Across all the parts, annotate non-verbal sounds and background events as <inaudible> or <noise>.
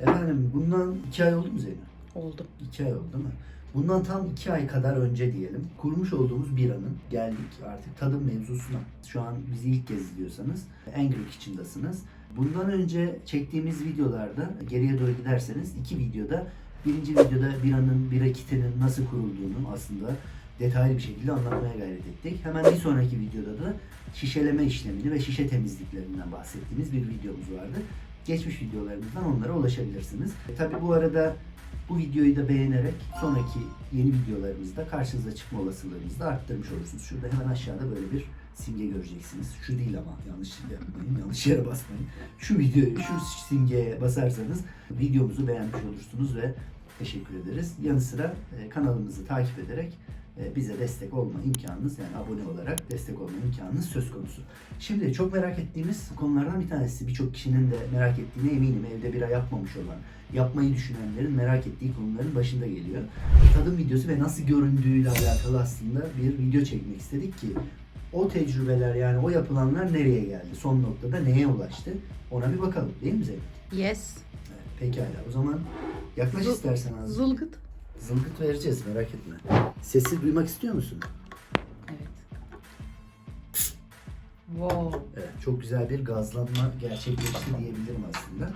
Efendim bundan iki ay oldu mu Zeynep? Oldu. İki ay oldu değil mi? Bundan tam iki ay kadar önce diyelim kurmuş olduğumuz biranın geldik artık tadım mevzusuna. Şu an bizi ilk kez izliyorsanız Angry Kitchen'dasınız. Bundan önce çektiğimiz videolarda geriye doğru giderseniz iki videoda birinci videoda biranın, bira kitinin nasıl kurulduğunu aslında detaylı bir şekilde anlatmaya gayret ettik. Hemen bir sonraki videoda da şişeleme işlemini ve şişe temizliklerinden bahsettiğimiz bir videomuz vardı. Geçmiş videolarımızdan onlara ulaşabilirsiniz. E, tabii bu arada bu videoyu da beğenerek sonraki yeni videolarımızda karşınıza çıkma olasılığınızı da arttırmış olursunuz. Şurada hemen aşağıda böyle bir simge göreceksiniz. Şu değil ama yanlış yapmayın, yanlış yere basmayın. Şu videoyu, şu simgeye basarsanız videomuzu beğenmiş olursunuz ve teşekkür ederiz. Yanı sıra e, kanalımızı takip ederek bize destek olma imkanınız yani abone olarak destek olma imkanınız söz konusu. Şimdi çok merak ettiğimiz konulardan bir tanesi birçok kişinin de merak ettiğine eminim evde bira yapmamış olan, yapmayı düşünenlerin merak ettiği konuların başında geliyor. Tadım videosu ve nasıl göründüğüyle alakalı aslında bir video çekmek istedik ki o tecrübeler yani o yapılanlar nereye geldi? Son noktada neye ulaştı? Ona bir bakalım değil mi Zeynep? Yes. Evet, pekala o zaman yaklaş Zul- istersen az. Zılgıt. Zılgıt vereceğiz merak etme. Sesi duymak istiyor musun? Evet. Wow. Evet, çok güzel bir gazlanma gerçekleşti diyebilirim aslında.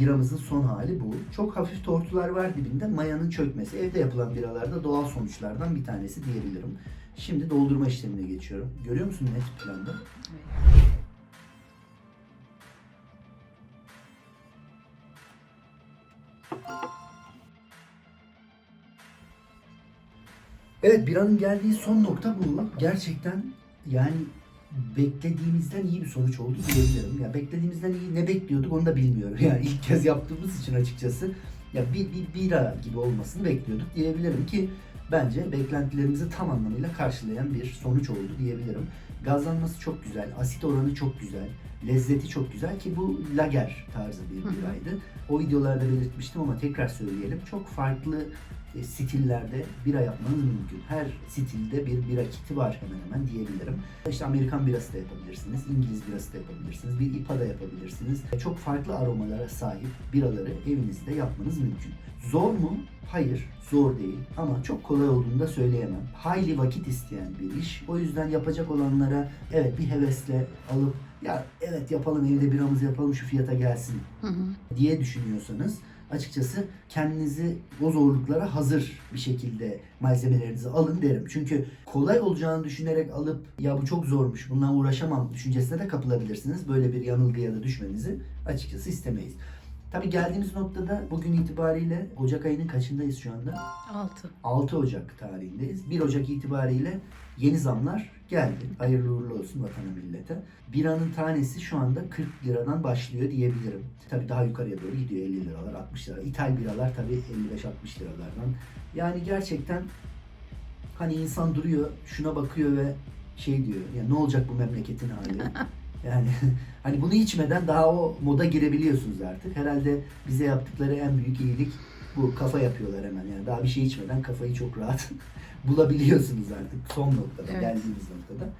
Biramızın son hali bu. Çok hafif tortular var dibinde. Mayanın çökmesi. Evde yapılan biralarda doğal sonuçlardan bir tanesi diyebilirim. Şimdi doldurma işlemine geçiyorum. Görüyor musun net planda? Evet. Evet biranın geldiği son nokta bu. Gerçekten yani beklediğimizden iyi bir sonuç oldu diyebilirim. Ya beklediğimizden iyi ne bekliyorduk onu da bilmiyorum. <laughs> Yani ilk kez yaptığımız için açıkçası ya bir, bir bira gibi olmasını bekliyorduk diyebilirim ki bence beklentilerimizi tam anlamıyla karşılayan bir sonuç oldu diyebilirim. Gazlanması çok güzel, asit oranı çok güzel, lezzeti çok güzel ki bu lager tarzı bir biraydı. O videolarda belirtmiştim ama tekrar söyleyelim. Çok farklı stillerde bira yapmanız mümkün. Her stilde bir bira kiti var hemen hemen diyebilirim. İşte Amerikan birası da yapabilirsiniz, İngiliz birası da yapabilirsiniz, bir IPA da yapabilirsiniz. Çok farklı aromalara sahip biraları evinizde yapmanız mümkün. Zor mu? Hayır, zor değil. Ama çok kolay olduğunu da söyleyemem. Hayli vakit isteyen bir iş. O yüzden yapacak olanlara evet bir hevesle alıp ya evet yapalım evde biramızı yapalım şu fiyata gelsin Hı hı. diye düşünüyorsanız açıkçası kendinizi o zorluklara hazır bir şekilde malzemelerinizi alın derim. Çünkü kolay olacağını düşünerek alıp ya bu çok zormuş bundan uğraşamam düşüncesine de kapılabilirsiniz. Böyle bir yanılgıya da düşmenizi açıkçası istemeyiz. Tabii geldiğimiz noktada bugün itibariyle Ocak ayının kaçındayız şu anda? Altı. 6 Ocak tarihindeyiz. 1 Ocak itibariyle yeni zamlar geldi. Hayırlı uğurlu olsun vatana millete. Biranın tanesi şu anda 40 liradan başlıyor diyebilirim. Tabii daha yukarıya doğru gidiyor 50 liralar, 60 lira. İthal biralar tabii 55-60 liralardan. Yani gerçekten hani insan duruyor, şuna bakıyor ve şey diyor. Ya ne olacak bu memleketin hali? <laughs> Yani <laughs> hani bunu içmeden daha o moda girebiliyorsunuz artık. Herhalde bize yaptıkları en büyük iyilik bu kafa yapıyorlar hemen yani daha bir şey içmeden kafayı çok rahat <laughs> bulabiliyorsunuz artık son noktada Evet. geldiğimiz noktada.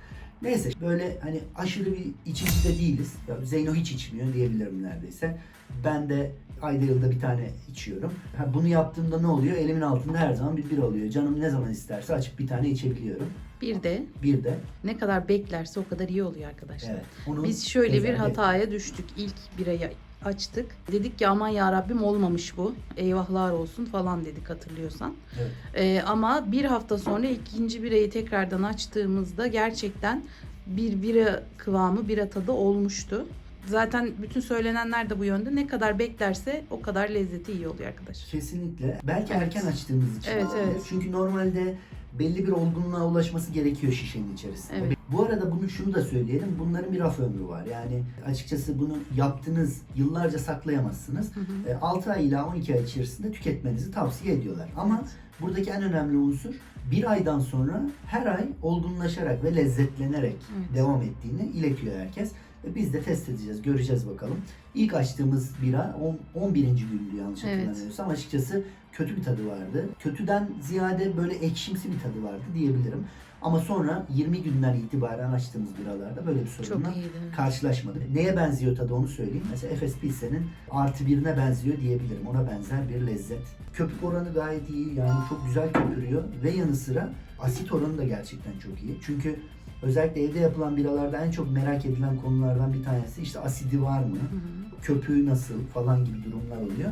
Neyse böyle hani aşırı bir içici de değiliz. Ya Zeyno hiç içmiyor diyebilirim neredeyse. Ben de ayda yılda bir tane içiyorum. Ha, bunu yaptığımda ne oluyor? Elimin altında her zaman bir bira oluyor. Canım ne zaman isterse açıp bir tane içebiliyorum. Bir de Bir de ne kadar beklerse o kadar iyi oluyor arkadaşlar. evet. Onun Biz şöyle bir hataya düştük. İlk birayı açtık. Dedik ki aman ya Rabbim olmamış bu. Eyvahlar olsun falan dedik hatırlıyorsan. Evet. Ee, ama bir hafta sonra ikinci birayı tekrardan açtığımızda gerçekten bir bira kıvamı, bira tadı olmuştu. Zaten bütün söylenenler de bu yönde. Ne kadar beklerse o kadar lezzeti iyi oluyor arkadaşlar. Kesinlikle. Belki Evet. erken açtığımız için. Evet, evet. Çünkü normalde belli bir olgunluğa ulaşması gerekiyor şişenin içerisinde. Evet. Bu arada bunu şunu da söyleyelim. Bunların bir raf ömrü var. Yani açıkçası bunu yaptınız yıllarca saklayamazsınız. Hı hı. 6 ay ila 12 ay içerisinde tüketmenizi tavsiye ediyorlar. Ama buradaki en önemli unsur bir aydan sonra her ay olgunlaşarak ve lezzetlenerek Evet. devam ettiğini iletiyor herkes. Biz de test edeceğiz, göreceğiz bakalım. İlk açtığımız bira on- 11. gündü yanlış Evet. hatırlamıyorsam. Açıkçası kötü bir tadı vardı. Kötüden ziyade böyle ekşimsi bir tadı vardı diyebilirim. Ama sonra 20 günden itibaren açtığımız biralarda böyle bir sorunla karşılaşmadık. Neye benziyor tadı onu söyleyeyim. Mesela Efes Pilsen'in artı birine benziyor diyebilirim. Ona benzer bir lezzet. Köpük oranı gayet iyi. Yani çok güzel köpürüyor. Ve yanı sıra asit oranı da gerçekten çok iyi. Çünkü özellikle evde yapılan biralarda en çok merak edilen konulardan bir tanesi işte asidi var mı? Hı hı. köpüğü nasıl falan gibi durumlar oluyor.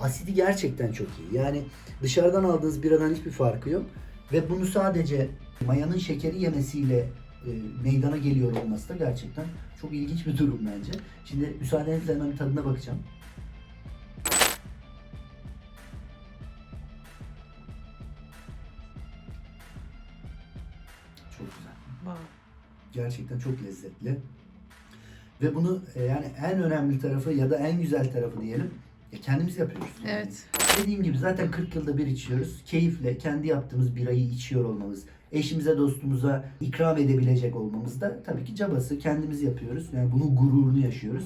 Asidi gerçekten çok iyi. Yani dışarıdan aldığınız biradan hiçbir farkı yok. Ve bunu sadece mayanın şekeri yemesiyle e, meydana geliyor olması da gerçekten çok ilginç bir durum bence. Şimdi müsaadenizle hemen tadına bakacağım. Gerçekten çok lezzetli. Ve bunu e, yani en önemli tarafı ya da en güzel tarafı diyelim ya kendimiz yapıyoruz. Yani Evet. Dediğim gibi zaten 40 yılda bir içiyoruz. Keyifle kendi yaptığımız birayı içiyor olmamız, eşimize dostumuza ikram edebilecek olmamız da tabii ki cabası. Kendimiz yapıyoruz. Yani bunun gururunu yaşıyoruz.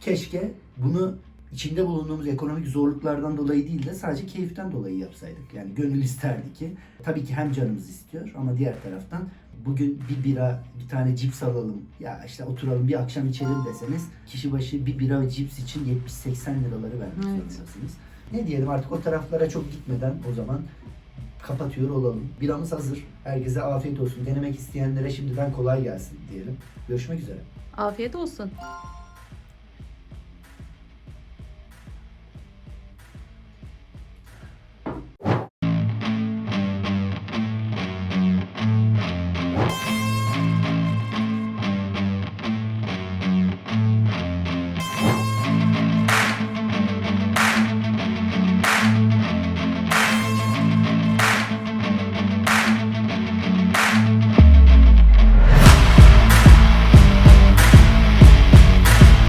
Keşke bunu içinde bulunduğumuz ekonomik zorluklardan dolayı değil de sadece keyiften dolayı yapsaydık. Yani gönül isterdi ki. Tabii ki hem canımız istiyor ama diğer taraftan bugün bir bira, bir tane cips alalım. Ya işte oturalım bir akşam içelim deseniz kişi başı bir bira ve cips için 70-80 liraları vermek Evet. zorundasınız. Ne diyelim artık o taraflara çok gitmeden o zaman kapatıyor olalım. Biramız hazır. Herkese afiyet olsun. Denemek isteyenlere şimdiden kolay gelsin diyelim. Görüşmek üzere. Afiyet olsun.